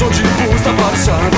rządzi pusta Warszawa